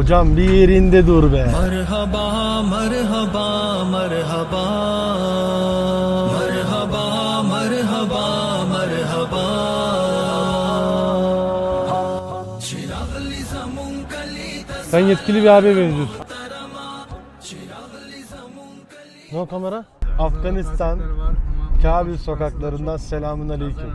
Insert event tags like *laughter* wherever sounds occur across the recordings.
Hocam bir yerinde dur be. Merhaba, merhaba, merhaba. Merhaba, merhaba, merhaba. Sen yetkili bir abiye benziyorsun. Ne o kamera? Afganistan, Kabil sokaklarından selamun aleyküm.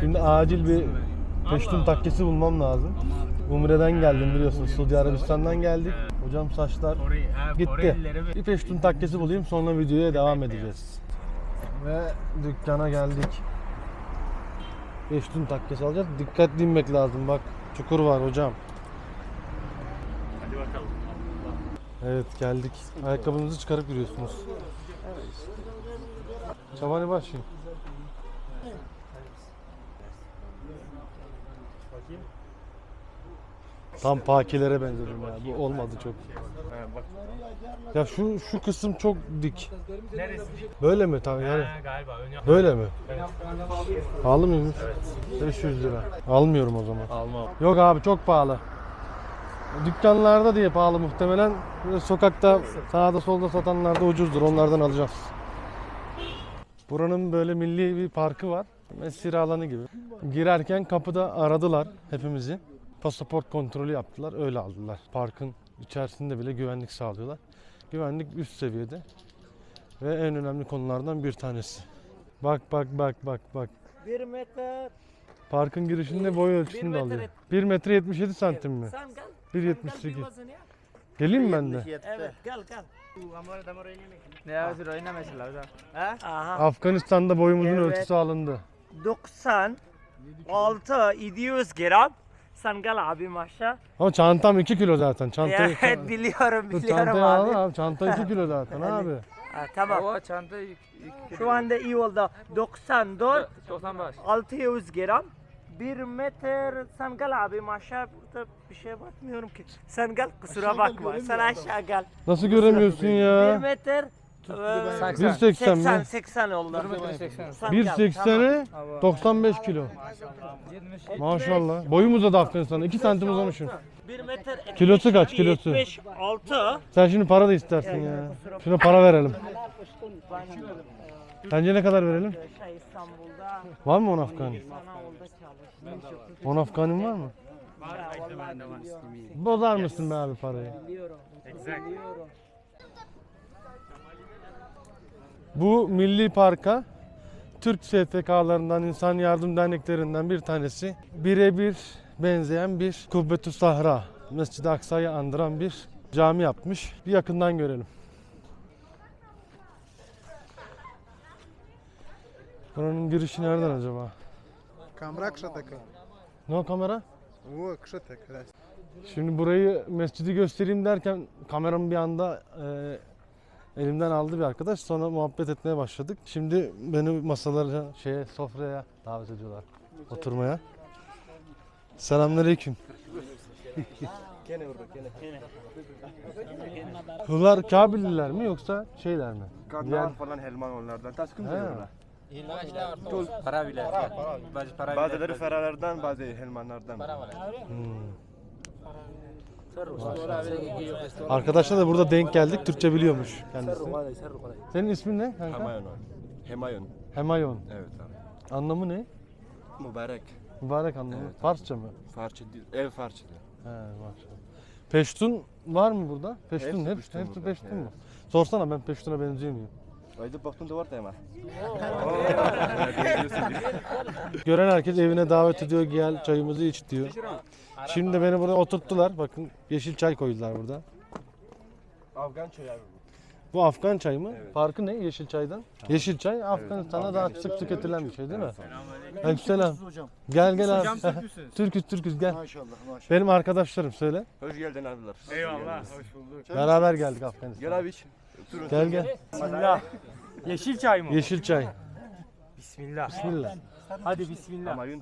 Şimdi acil bir peştun takkesi bulmam lazım. Umre'den geldim biliyorsun. Suudi Arabistan'dan geldik. Hocam saçlar gitti. Bir peştun takkesi bulayım sonra videoya devam edeceğiz. Ve dükkana geldik. Peştun takkesi alacağız. Dikkatli inmek lazım bak. Çukur var hocam. Evet geldik. Ayakkabınızı çıkarıp yürüyorsunuz. Çabani başlayın. Tam pakilere benzedim ya. Bu olmadı çok. Ya şu şu kısım çok dik. Böyle mi tam yani? Galiba ön Böyle mi? Pahalı mıymış? 500 lira. Almıyorum o zaman. Yok abi çok pahalı. Dükkanlarda diye pahalı muhtemelen. Böyle sokakta sağda solda satanlarda ucuzdur. Onlardan alacağız. Buranın böyle milli bir parkı var. Mesire alanı gibi. Girerken kapıda aradılar hepimizi. Pasaport kontrolü yaptılar. Öyle aldılar. Parkın içerisinde bile güvenlik sağlıyorlar. Güvenlik üst seviyede. Ve en önemli konulardan bir tanesi. Bak bak bak bak bak. Bir metre. Parkın girişinde boy ölçüsünü de alıyor. 1 metre 77 santim mi? Sen gel. 1.78. Gel ya. Geleyim mi ben de? Evet gel gel. Ne hocam. Afganistan'da boyumuzun Evet. ölçüsü alındı. 90 6 700 gram. Sen gel abi maşa. Ama çantam 2 kilo zaten. Çantayı, Evet biliyorum *laughs* biliyorum çantayı abi. abi. Çanta 2 kilo zaten abi. Ha, tamam. O çanta yük, yük, Şu anda iyi oldu. 94 95. 600 gram. 1 metre sen gel abi maşa burada bir şeye bakmıyorum ki. Sen gel kusura bakma. Sen aşağı gel. Nasıl göremiyorsun 1 ya? metre e, 1.80 mi? 80 80 oldu. 80. Sen gel, tamam. 1.80'e 95 kilo. 70. Maşallah. Boyum uzadı Afganistan'da. 2 santim uzamışım. 1 metre Kilosu kaç, kilosu? 76 Sen şimdi para da istersin ya. Şuna para verelim. Sence ne kadar verelim? şey İstanbul'da Var mı 10 Afgani? sana orada çalıştım. 10 Afganin var mı? Bozar mısın be abi parayı? Bu milli parka Türk STK'larından, insan yardım derneklerinden bir tanesi birebir benzeyen bir Kubbetü Sahra, Mescid-i Aksa'yı andıran bir cami yapmış. Bir yakından görelim. Buranın girişi nereden acaba? Kamera kışatakı. Ne o kamera? O kışatakı. Şimdi burayı mescidi göstereyim derken kameram bir anda e, elimden aldı bir arkadaş. Sonra muhabbet etmeye başladık. Şimdi beni masalara, şeye, sofraya davet ediyorlar. Oturmaya. Selamünaleyküm. *laughs* Bunlar Kabililer mi yoksa şeyler mi? Diğer- falan Helman onlardan. Taskın diyorlar. Para bile. Bazı para bile. Bazıları Feralardan, bazı Helmanlardan. Hmm. Arkadaşlar da burada denk geldik. Türkçe biliyormuş kendisi. Senin ismin ne kanka? Hemayon. Hemayon. Hemayon. Evet abi. Anlamı ne? Mübarek. Mübarek anlamı. Evet. Farsça mı? Farçı değil. Ev farçı diyor. He maşallah. Peştun var mı burada? Peştun, Hepsi hep, Peştun hepsi burada, Peştun mu? Sorsana ben Peştun'a benziyor muyum? Ayda baktın da var da hemen. Gören herkes evine davet ediyor, gel çayımızı iç diyor. Şimdi beni buraya oturttular. Bakın yeşil çay koydular burada. Afgan çayı abi bu. Bu Afgan çayı mı? Evet. Farkı ne yeşil çaydan? Yeşil çay Afganistan'da daha sık tüketilen bir şey değil mi? Aleykümselam. Gel gel abi. *laughs* Türküz Türküz gel. Maşallah maşallah. Benim arkadaşlarım söyle. Hoş geldin abiler. Eyvallah. Hoş bulduk. Beraber geldik Afganistan'a. Gel abi iç. Durun. Gel gel. Bismillah. Yeşil çay mı? Yeşil çay. Bismillah. Bismillah. Hadi bismillah. Hemayon.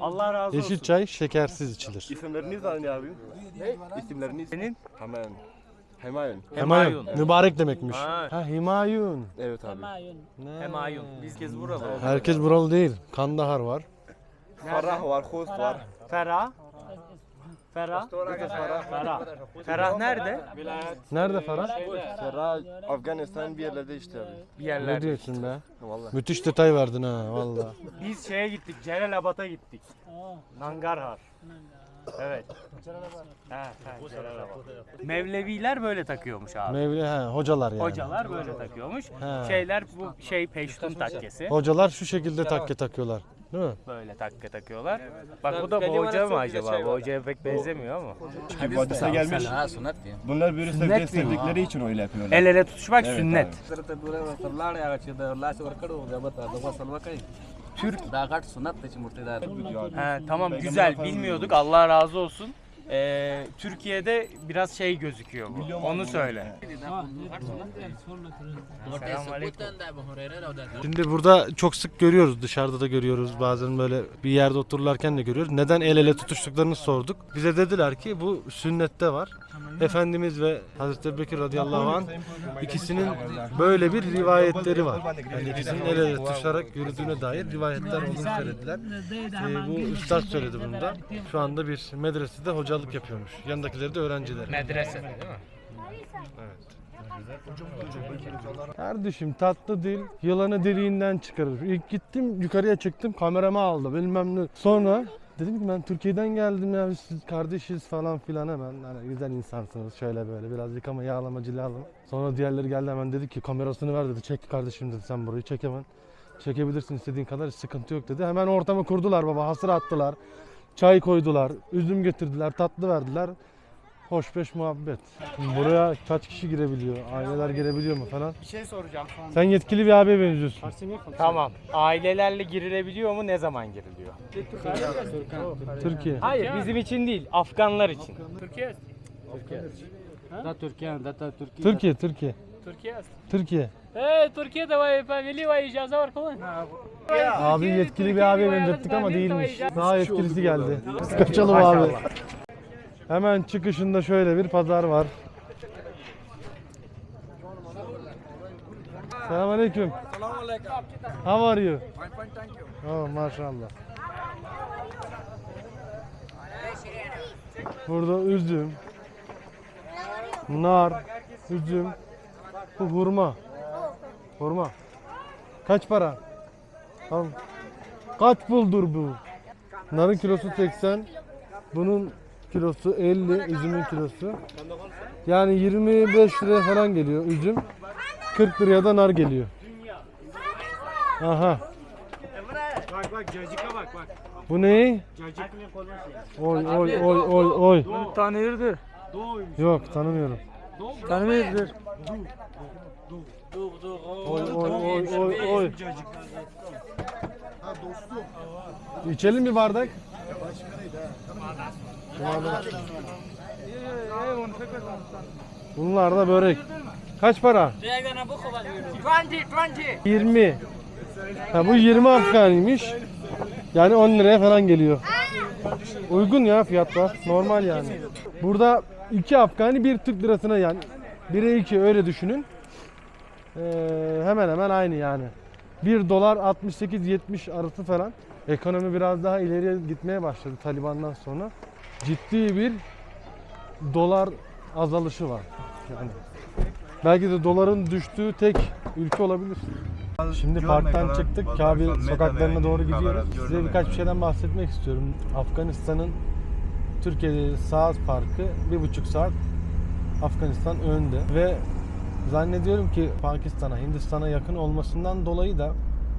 Allah razı olsun. Yeşil çay şekersiz içilir. İsimleriniz ne abi? Ne? İsimleriniz? Senin? Hemayon. Hemayon. Himayun. Mübarek demekmiş. Ha. Ha Himayun. Evet abi. Ne? Hemayun. Biz kez burada. Herkes buralı değil. Kandahar var. Farah var, Khost var. Ferah. Ferah. Ferah. Ferah nerede? Nerede Ferah? Ferah Afganistan bir yerlerde işte abi. Bir Ne yerlerde. diyorsun be? Vallahi. Müthiş detay verdin ha valla. Biz şeye gittik. Celalabad'a gittik. Nangarhar. Evet. Ha, Celalabad. Mevleviler böyle takıyormuş abi. Mevli he, hocalar yani. Hocalar böyle takıyormuş. He. Şeyler bu şey peştun takkesi. Hocalar şu şekilde takke takıyorlar. Değil mi? Böyle takke takıyorlar. Bak bu da bu hoca mı acaba? Bu hocaya pek benzemiyor ama. Vadisine gelmiş. Bunlar böyle sevgi sevdikleri için öyle yapıyorlar. El ele tutuşmak sünnet. He, tamam güzel bilmiyorduk Allah razı olsun. Ee, Türkiye'de biraz şey gözüküyor bu. Onu söyle. Selamünaleyküm. Şimdi burada çok sık görüyoruz dışarıda da görüyoruz bazen böyle bir yerde otururlarken de görüyoruz. Neden el ele tutuştuklarını sorduk. Bize dediler ki bu sünnette var. Efendimiz ve Hazreti Ebubekir radıyallahu anh ikisinin böyle bir rivayetleri var. Yani ikisinin el ele tutuşarak yürüdüğüne dair rivayetler olduğunu söylediler. Ee, bu üstad söyledi bunu da. Şu anda bir medresede hocalık yapıyormuş. Yanındakileri de öğrencileri. Medrese değil mi? Kardeşim tatlı dil yılanı deliğinden çıkarır. İlk gittim yukarıya çıktım kameramı aldı bilmem ne. Sonra dedim ki ben Türkiye'den geldim ya biz siz kardeşiz falan filan hemen. Hani güzel insansınız şöyle böyle birazcık ama yağlama cilalama. Sonra diğerleri geldi hemen dedi ki kamerasını ver dedi. Çek kardeşim dedi sen burayı çek hemen. Çekebilirsin istediğin kadar hiç sıkıntı yok dedi. Hemen ortamı kurdular baba hasır attılar. Çay koydular, üzüm getirdiler, tatlı verdiler. Hoş beş muhabbet. Şimdi buraya kaç kişi girebiliyor? Aileler girebiliyor mu falan? Bir şey soracağım. Sen yetkili bir abiye benziyorsun. Tamam. Ailelerle girilebiliyor mu? Ne zaman giriliyor? Türkiye. Hayır bizim için değil. Afganlar için. Da Türkiye, da da Türkiye. Türkiye, Türkiye. Türkiye. Türkiye. Hey, Türkiye'de vay veli vay icazı var falan. Abi yetkili bir abiye benzettik ama değilmiş. Daha yetkilisi geldi. Biz kaçalım abi. Hemen çıkışında şöyle bir pazar var. Selamünaleyküm. How are you? Fine, fine, thank you. Oh, maşallah. Burada üzüm, nar, üzüm, bu hurma. Hurma. Kaç para? Tamam. Kaç buldur bu? Narın kilosu 80. Bunun kilosu 50. Üzümün kilosu. Yani 25 liraya falan geliyor üzüm. 40 liraya da nar geliyor. Aha. Bak bak cacıka bak bak. Bu ne? Cacık. Oy oy oy oy oy. Tanıyordur. Yok tanımıyorum. Tanıyordur. Oy oy oy oy oy. İçelim bir bardak. Bunlar da börek. Kaç para? 20. Ha bu 20 Afganiymiş. Yani 10 liraya falan geliyor. Uygun ya fiyatlar. Normal yani. Burada 2 Afgani 1 Türk lirasına yani 1'e 2 öyle düşünün. Ee, hemen hemen aynı yani. 1 dolar 68-70 arası falan. Ekonomi biraz daha ileriye gitmeye başladı Taliban'dan sonra. Ciddi bir dolar azalışı var. Yani belki de doların düştüğü tek ülke olabilir. Şimdi parktan çıktık. Kabil sokaklarına doğru gidiyoruz. Size birkaç bir şeyden bahsetmek istiyorum. Afganistan'ın Türkiye'de saat farkı bir buçuk saat Afganistan önde ve zannediyorum ki Pakistan'a, Hindistan'a yakın olmasından dolayı da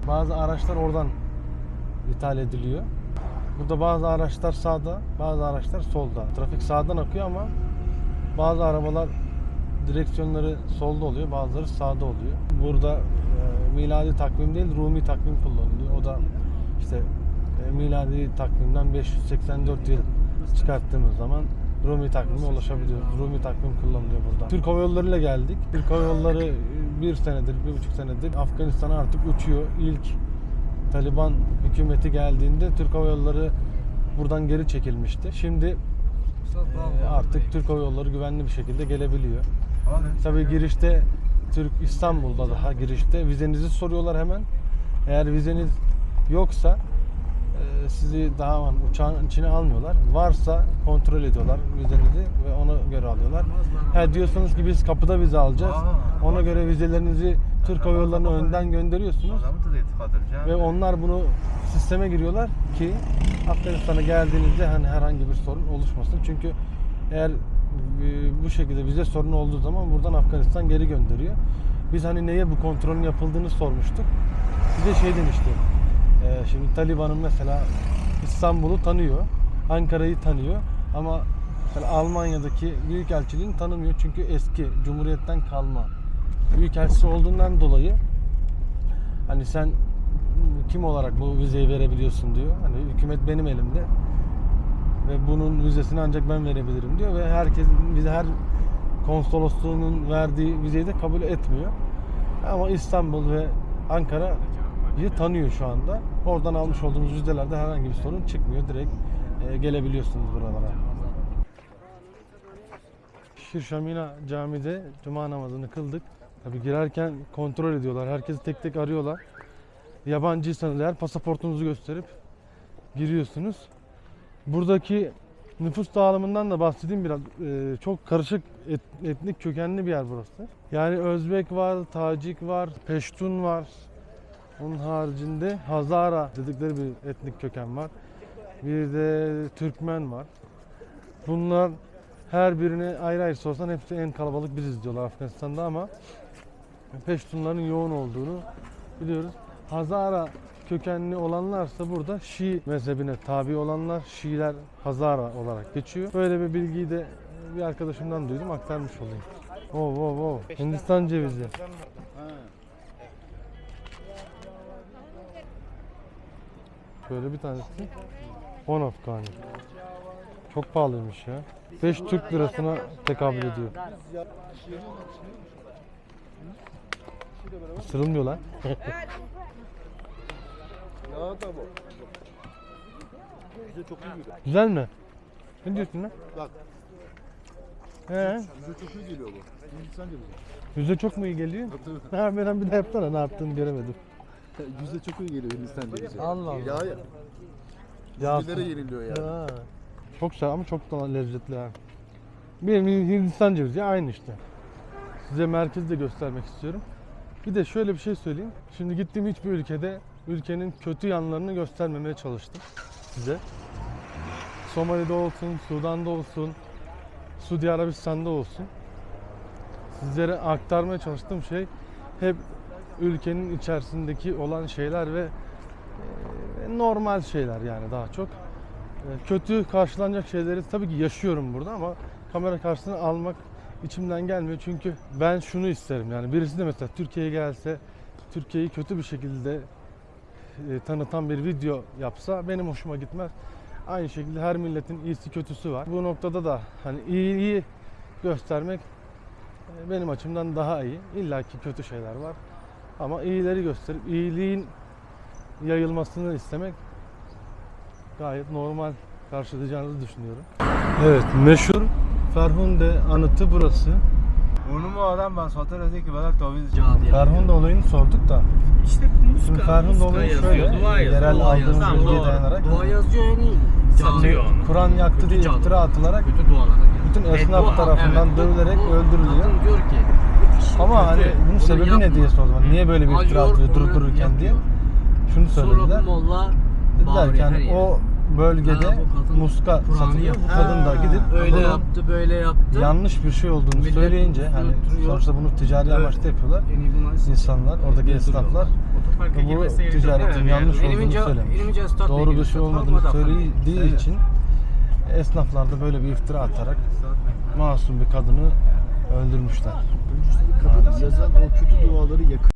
bazı araçlar oradan ithal ediliyor. Burada bazı araçlar sağda, bazı araçlar solda. Trafik sağdan akıyor ama bazı arabalar direksiyonları solda oluyor, bazıları sağda oluyor. Burada e, miladi takvim değil, Rumi takvim kullanılıyor. O da işte e, miladi takvimden 584 yıl çıkarttığımız zaman Rumi takvime ulaşabiliyoruz. Rumi takvim kullanılıyor burada. Türk Hava Yolları ile geldik. Türk Hava Yolları bir senedir, bir buçuk senedir Afganistan'a artık uçuyor. İlk Taliban hükümeti geldiğinde Türk Hava Yolları buradan geri çekilmişti. Şimdi e, artık Türk Hava Yolları güvenli bir şekilde gelebiliyor. Tabii girişte Türk İstanbul'da daha girişte vizenizi soruyorlar hemen. Eğer vizeniz yoksa sizi daha var, uçağın içine almıyorlar. Varsa kontrol ediyorlar vizenizi ve ona göre alıyorlar. Ha diyorsanız ki biz kapıda vize alacağız. Ona göre vizelerinizi Türk Hava Yolları'na önden gönderiyorsunuz. Ve onlar bunu sisteme giriyorlar ki Afganistan'a geldiğinizde hani herhangi bir sorun oluşmasın. Çünkü eğer e, bu şekilde vize sorunu olduğu zaman buradan Afganistan geri gönderiyor. Biz hani neye bu kontrolün yapıldığını sormuştuk. Bize şey demişti. E, şimdi Taliban'ın mesela İstanbul'u tanıyor, Ankara'yı tanıyor ama mesela Almanya'daki büyükelçiliğini tanımıyor çünkü eski Cumhuriyet'ten kalma büyükelçisi olduğundan dolayı hani sen kim olarak bu vizeyi verebiliyorsun diyor. Hani hükümet benim elimde ve bunun vizesini ancak ben verebilirim diyor ve herkes bize her konsolosluğunun verdiği vizeyi de kabul etmiyor. Ama İstanbul ve Ankara'yı tanıyor şu anda. Oradan almış olduğumuz vizelerde herhangi bir sorun çıkmıyor. Direkt e, gelebiliyorsunuz buralara. Şirşamina camide cuma namazını kıldık. Tabi girerken kontrol ediyorlar. Herkesi tek tek arıyorlar. Yabancıysanız eğer pasaportunuzu gösterip giriyorsunuz. Buradaki nüfus dağılımından da bahsedeyim biraz. Ee, çok karışık et- etnik kökenli bir yer burası. Yani Özbek var, Tacik var, Peştun var. Onun haricinde Hazara dedikleri bir etnik köken var. Bir de Türkmen var. Bunlar her birine ayrı ayrı sorsan hepsi en kalabalık biziz diyorlar Afganistan'da ama Peştunların yoğun olduğunu biliyoruz. Hazara kökenli olanlarsa burada Şii mezhebine tabi olanlar Şiiler Hazara olarak geçiyor. Böyle bir bilgiyi de bir arkadaşımdan duydum aktarmış olayım. Oh oh oh. Hindistan cevizi. Şöyle bir tanesi 10 Afgani. Çok pahalıymış ya. 5 Türk lirasına tekabül ediyor. Isırılmıyor lan. Güzel mi? Ne diyorsun lan? Bak. He. Bize çok iyi geliyor bu. Hindistan cevizi. Yüzde çok mu iyi geliyor? Ha ben bir daha yapsana ne yaptığını göremedim. Yüzde çok iyi geliyor Hindistan cevizi. Allah Allah. Ya ya. Ya Bizlere yeniliyor yani. Ha. Çok güzel ama çok da lezzetli ha. Benim Hindistan cevizi aynı işte. Size merkezi de göstermek istiyorum. Bir de şöyle bir şey söyleyeyim. Şimdi gittiğim hiçbir ülkede ülkenin kötü yanlarını göstermemeye çalıştım size. Somali'de olsun, Sudan'da olsun, Suudi Arabistan'da olsun. Sizlere aktarmaya çalıştığım şey hep ülkenin içerisindeki olan şeyler ve e, normal şeyler yani daha çok. E, Kötü karşılanacak şeyleri tabii ki yaşıyorum burada ama kamera karşısına almak içimden gelmiyor. Çünkü ben şunu isterim yani birisi de mesela Türkiye'ye gelse Türkiye'yi kötü bir şekilde e, tanıtan bir video yapsa benim hoşuma gitmez. Aynı şekilde her milletin iyisi kötüsü var. Bu noktada da hani iyiyi göstermek e, benim açımdan daha iyi. İlla ki kötü şeyler var. Ama iyileri gösterip iyiliğin yayılmasını istemek gayet normal karşılayacağınızı düşünüyorum. Evet, meşhur Ferhunde anıtı burası. Onu adam ben satır ki bana taviz Ferhunde olayını sorduk da. İşte Şimdi Ferhunde olayı şöyle, yerel aldığımız bilgiye dayanarak Dua yazıyor yani. satıyor onu. Kur'an yaktı diye iftira atılarak Kötü dualar. bütün esnaf tarafından dövülerek öldürülüyor. Kadın diyor ki. Ama hani bunun sebebi ne diye sordum. Niye böyle bir iftira atıyor durup dururken diye. Şunu söylediler. Dediler ki hani o bölgede Ha, kadın muska satılıyor. Bu kadın da gidip öyle yaptı böyle yaptı. yanlış bir şey olduğunu Millet söyleyince hani sonuçta bunu ticari Evet. amaçla yapıyorlar. İnsanlar, oradaki esnaflar bu ticaretin yanlış olduğunu söylemiş. Doğru bir şey olmadığını söylediği Söyle. için esnaflar da böyle bir iftira atarak masum bir kadını öldürmüşler. Kadın yazan o kötü duaları yakın.